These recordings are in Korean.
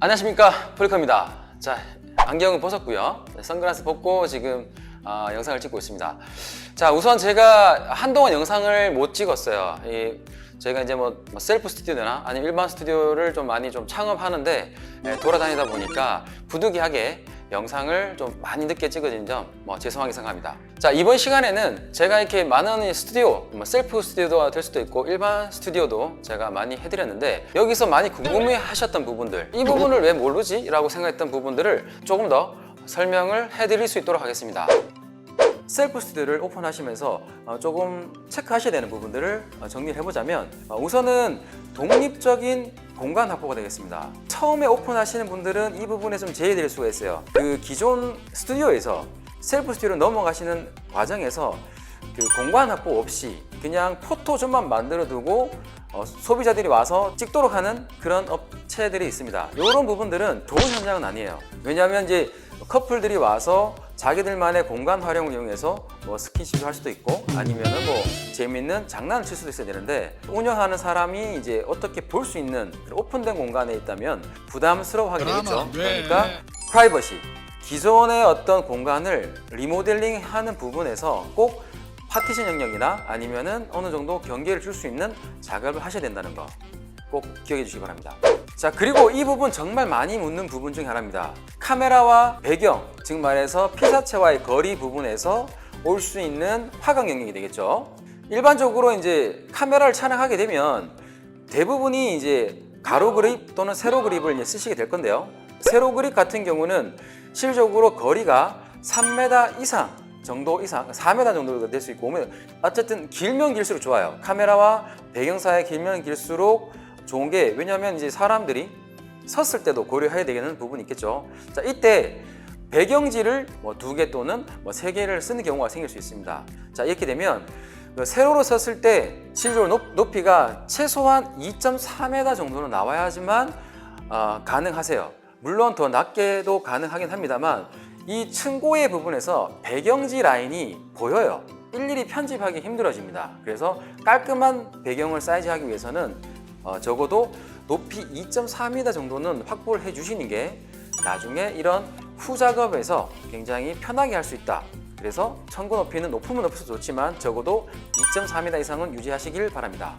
안녕하십니까. 프리커입니다. 자 안경은 벗었고요. 네, 선글라스 벗고 지금 아, 영상을 찍고 있습니다. 자 우선 제가 한동안 영상을 못 찍었어요. 이, 제가 이제 뭐, 뭐 셀프 스튜디오나 아니면 일반 스튜디오를 좀 많이 좀 창업하는데 예, 돌아다니다 보니까 부득이하게 영상을 좀 많이 늦게 찍어진 점 뭐 죄송하게 생각합니다. 자 이번 시간에는 제가 이렇게 많은 이 스튜디오, 뭐 셀프 스튜디오가 될 수도 있고 일반 스튜디오도 제가 많이 해드렸는데 여기서 많이 궁금해 하셨던 부분들 이 부분을 왜 모르지? 라고 생각했던 부분들을 조금 더 설명을 해드릴 수 있도록 하겠습니다. 셀프 스튜디오를 오픈하시면서 어, 조금 체크하셔야 되는 부분들을 어, 정리를 해보자면 어, 우선은 독립적인 공간 확보가 되겠습니다. 처음에 오픈하시는 분들은 이 부분에 좀 제외될 수가 있어요. 그 기존 스튜디오에서 셀프 스튜디오로 넘어가시는 과정에서 그 공간 확보 없이 그냥 포토존만 만들어 두고 어, 소비자들이 와서 찍도록 하는 그런 업체들이 있습니다. 이런 부분들은 좋은 현장은 아니에요. 왜냐하면 이제 커플들이 와서 자기들만의 공간 활용을 이용해서 뭐 스킨십을 할 수도 있고 아니면은 뭐 재밌는 장난을 칠 수도 있어야 되는데 운영하는 사람이 이제 어떻게 볼 수 있는 오픈된 공간에 있다면 부담스러워하게 되겠죠. 네. 그러니까 프라이버시 기존의 어떤 공간을 리모델링 하는 부분에서 꼭 파티션 영역이나 아니면은 어느 정도 경계를 줄 수 있는 작업을 하셔야 된다는 거 꼭 기억해 주시기 바랍니다. 자 그리고 이 부분 정말 많이 묻는 부분 중에 하나입니다. 카메라와 배경, 즉 말해서 피사체와의 거리 부분에서 올 수 있는 화각 영역이 되겠죠. 일반적으로 이제 카메라를 촬영하게 되면 대부분이 이제 가로 그립 또는 세로 그립을 쓰시게 될 건데요. 세로 그립 같은 경우는 실적으로 거리가 3m 이상 정도 이상, 4m 정도가 될 수 있고 오면 어쨌든 길면 길수록 좋아요. 카메라와 배경 사이 길면 길수록 좋은 게 왜냐하면 이제 사람들이 섰을 때도 고려해야 되는 부분이 있겠죠. 자 이때 배경지를 뭐 두 개 또는 뭐 세 개를 쓰는 경우가 생길 수 있습니다. 자 이렇게 되면 그 세로로 섰을 때 실제로 높, 높이가 최소한 2.4m 정도는 나와야지만 어, 가능하세요. 물론 더 낮게도 가능하긴 합니다만 이 층고의 부분에서 배경지 라인이 보여요. 일일이 편집하기 힘들어집니다. 그래서 깔끔한 배경을 사이즈하기 위해서는 어, 적어도 높이 2.4m 정도는 확보를 해주시는 게 나중에 이런 후 작업에서 굉장히 편하게 할 수 있다. 그래서 청구 높이는 높으면 높을수록 좋지만 적어도 2.4m 이상은 유지하시길 바랍니다.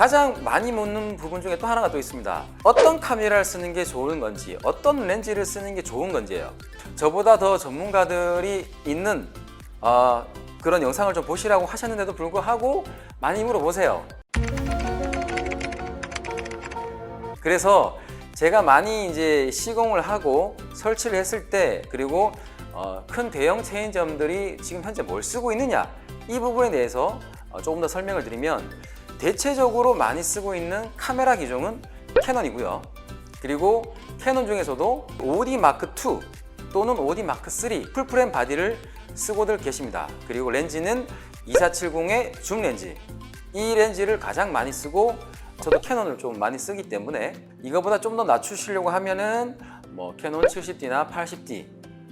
가장 많이 묻는 부분 중에 또 하나가 또 있습니다. 어떤 카메라를 쓰는 게 좋은 건지, 어떤 렌즈를 쓰는 게 좋은 건지예요. 저보다 더 전문가들이 있는 어, 그런 영상을 좀 보시라고 하셨는데도 불구하고 많이 물어보세요. 그래서 제가 많이 이제 시공을 하고 설치를 했을 때 그리고 어, 큰 대형 체인점들이 지금 현재 뭘 쓰고 있느냐 이 부분에 대해서 어, 조금 더 설명을 드리면 대체적으로 많이 쓰고 있는 카메라 기종은 캐논이고요. 그리고 캐논 중에서도 5D 마크 2 또는 5D 마크 3 풀프레임 바디를 쓰고들 계십니다. 그리고 렌즈는 2470의 줌 렌즈. 이 렌즈를 가장 많이 쓰고 저도 캐논을 좀 많이 쓰기 때문에 이거보다 좀 더 낮추시려고 하면은 뭐 캐논 70D나 80D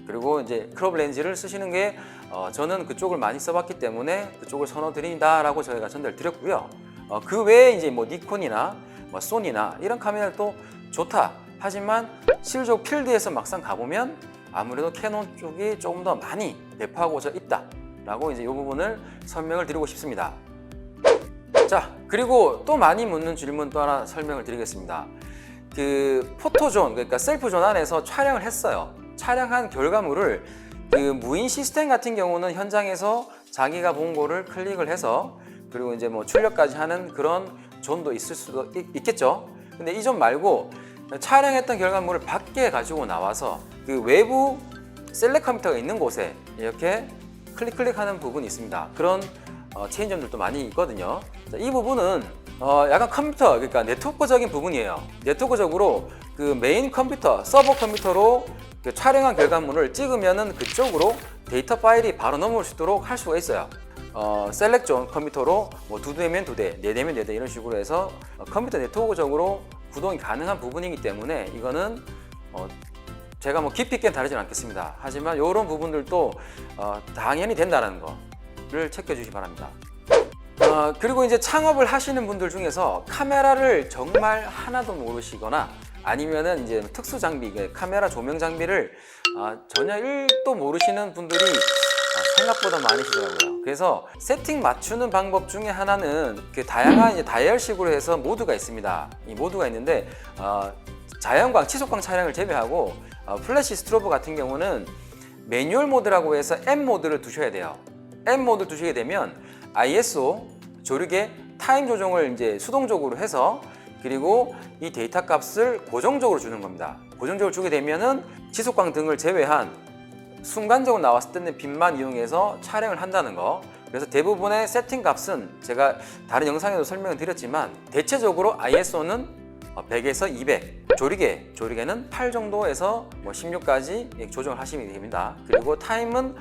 그리고 이제 크롭 렌즈를 쓰시는 게 어, 저는 그쪽을 많이 써봤기 때문에 그쪽을 선호드린다라고 저희가 전달 드렸고요. 어, 그 외에 이제 뭐 니콘이나 뭐 소니나 이런 카메라는 또 좋다. 하지만 실적 필드에서 막상 가보면 아무래도 캐논 쪽이 조금 더 많이 배포하고져 있다라고 이제 이 부분을 설명을 드리고 싶습니다. 자 그리고 또 많이 묻는 질문 또 하나 설명을 드리겠습니다. 그 포토존 그러니까 셀프존 안에서 촬영을 했어요. 촬영한 결과물을 그 무인 시스템 같은 경우는 현장에서 자기가 본 거를 클릭을 해서 그리고 이제 뭐 출력까지 하는 그런 존도 있을 수도 있, 있겠죠. 근데 이존 말고 촬영했던 결과물을 밖에 가지고 나와서 그 외부 셀렉 컴퓨터가 있는 곳에 이렇게 클릭 클릭하는 부분이 있습니다. 그런 어, 체인점들도 많이 있거든요. 자, 이 부분은 어, 약간 컴퓨터 그러니까 네트워크적인 부분이에요. 네트워크적으로 그 메인 컴퓨터 서버 컴퓨터로 그 촬영한 결과물을 찍으면은 그쪽으로 데이터 파일이 바로 넘어올 수 있도록 할 수가 있어요. 어, 셀렉존 컴퓨터로 뭐 두 대면 두 대, 네 대면 네 대 이런 식으로 해서 어, 컴퓨터 네트워크적으로 구동이 가능한 부분이기 때문에 이거는 어, 제가 뭐 깊이 있게 다루진 않겠습니다. 하지만 이런 부분들도 어, 당연히 된다는 거를 체크해 주시기 바랍니다. 어, 그리고 이제 창업을 하시는 분들 중에서 카메라를 정말 하나도 모르시거나 아니면은 이제 특수 장비, 그 카메라 조명 장비를 아, 전혀 1도 모르시는 분들이 아, 생각보다 많으시더라고요. 그래서 세팅 맞추는 방법 중에 하나는 그 다양한 이제 다이얼식으로 해서 모드가 있습니다. 이 모드가 있는데 어, 자연광, 치속광 차량을 제외하고 어, 플래시 스트로브 같은 경우는 매뉴얼 모드라고 해서 M 모드를 두셔야 돼요. M 모드 를 두시게 되면 ISO 조르게 타임 조정을 이제 수동적으로 해서 그리고 이 데이터 값을 고정적으로 주는 겁니다. 고정적으로 주게 되면은 지속광 등을 제외한 순간적으로 나왔을 때는 빛만 이용해서 촬영을 한다는 거. 그래서 대부분의 세팅 값은 제가 다른 영상에도 설명을 드렸지만 대체적으로 ISO는 100에서 200, 조리개, 조리개는 8 정도에서 뭐 16까지 조정을 하시면 됩니다. 그리고 타임은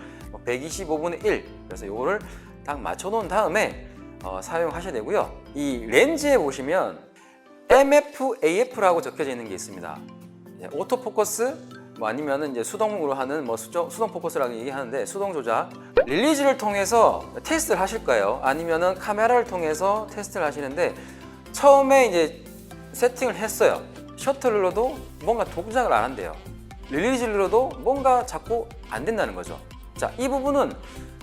125분의 1, 그래서 이거를 딱 맞춰 놓은 다음에 어, 사용하셔야 되고요. 이 렌즈에 보시면 MF, AF라고 적혀져 있는 게 있습니다. 이제 오토포커스 뭐 아니면은 이제 수동으로 하는 뭐 수정, 수동 포커스라고 얘기하는데 수동 조작 릴리즈를 통해서 테스트를 하실 거예요. 아니면은 카메라를 통해서 테스트를 하시는데 처음에 이제 세팅을 했어요. 셔틀로도 뭔가 동작을 안 한대요. 릴리즈로도 뭔가 자꾸 안 된다는 거죠. 자, 이 부분은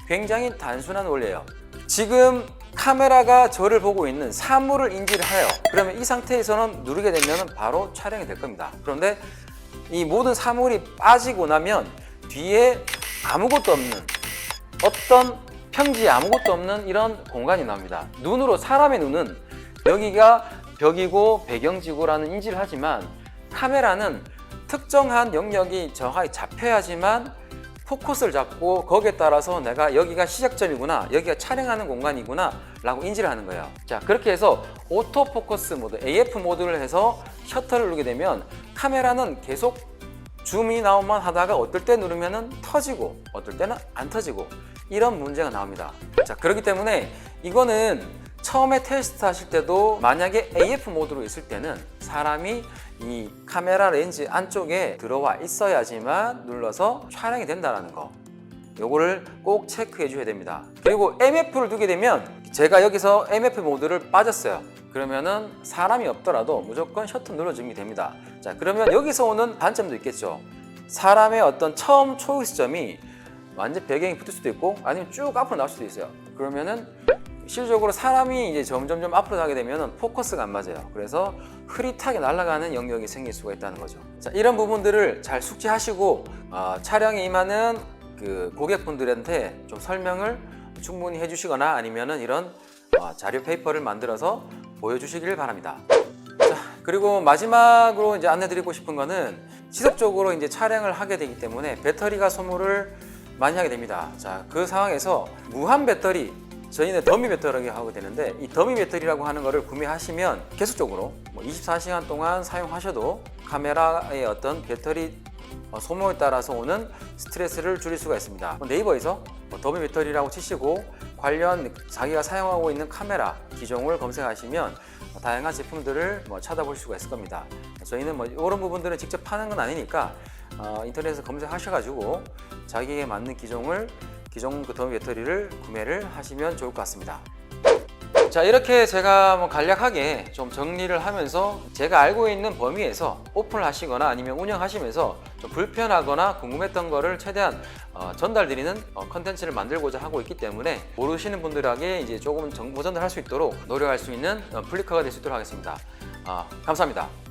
굉장히 단순한 원리예요. 지금 카메라가 저를 보고 있는 사물을 인지를 해요. 그러면 이 상태에서는 누르게 되면 바로 촬영이 될 겁니다. 그런데 이 모든 사물이 빠지고 나면 뒤에 아무것도 없는 어떤 평지 아무것도 없는 이런 공간이 나옵니다. 눈으로 사람의 눈은 여기가 벽이고 배경지구라는 인지를 하지만 카메라는 특정한 영역이 정확하게 잡혀야지만 포커스를 잡고 거기에 따라서 내가 여기가 시작점이구나 여기가 촬영하는 공간이구나 라고 인지를 하는 거예요. 자 그렇게 해서 오토 포커스 모드 AF 모드를 해서 셔터를 누르게 되면 카메라는 계속 줌이 나오만 하다가 어떨 때 누르면은 터지고 어떨 때는 안 터지고 이런 문제가 나옵니다. 자 그렇기 때문에 이거는 처음에 테스트 하실 때도 만약에 AF 모드로 있을 때는 사람이 이 카메라 렌즈 안쪽에 들어와 있어야지만 눌러서 촬영이 된다는 거. 요거를 꼭 체크해 주셔야 됩니다. 그리고 MF를 두게 되면 제가 여기서 MF 모드를 빠졌어요. 그러면은 사람이 없더라도 무조건 셔터 눌러주면 됩니다. 자 그러면 여기서 오는 단점도 있겠죠. 사람의 어떤 처음 초이스점이 완전 배경이 붙을 수도 있고 아니면 쭉 앞으로 나올 수도 있어요. 그러면은 실질적으로 사람이 이제 점점점 앞으로 가게 되면 포커스가 안 맞아요. 그래서 흐릿하게 날아가는 영역이 생길 수가 있다는 거죠. 자, 이런 부분들을 잘 숙지하시고 어, 촬영에 임하는 그 고객분들한테 좀 설명을 충분히 해주시거나 아니면은 이런 어, 자료 페이퍼를 만들어서 보여주시길 바랍니다. 자, 그리고 마지막으로 이제 안내드리고 싶은 거는 지속적으로 이제 촬영을 하게 되기 때문에 배터리가 소모를 많이 하게 됩니다. 자, 그 상황에서 무한 배터리 저희는 더미 배터리라고 하게 되는데 이 더미 배터리라고 하는 거를 구매하시면 계속적으로 뭐 24시간 동안 사용하셔도 카메라의 어떤 배터리 어, 소모에 따라서 오는 스트레스를 줄일 수가 있습니다. 네이버에서 뭐 더미 배터리라고 치시고 관련 자기가 사용하고 있는 카메라 기종을 검색하시면 뭐 다양한 제품들을 뭐 찾아볼 수가 있을 겁니다. 저희는 뭐 이런 부분들은 직접 파는 건 아니니까 어, 인터넷에서 검색하셔가지고 자기에게 맞는 기종을 기존 그 더미 배터리를 구매를 하시면 좋을 것 같습니다. 자 이렇게 제가 뭐 간략하게 좀 정리를 하면서 제가 알고 있는 범위에서 오픈을 하시거나 아니면 운영하시면서 좀 불편하거나 궁금했던 거를 최대한 어, 전달드리는 어, 컨텐츠를 만들고자 하고 있기 때문에 모르시는 분들에게 이제 조금 정보 전달할 수 있도록 노력할 수 있는 어, 플리커가 될 수 있도록 하겠습니다. 어, 감사합니다.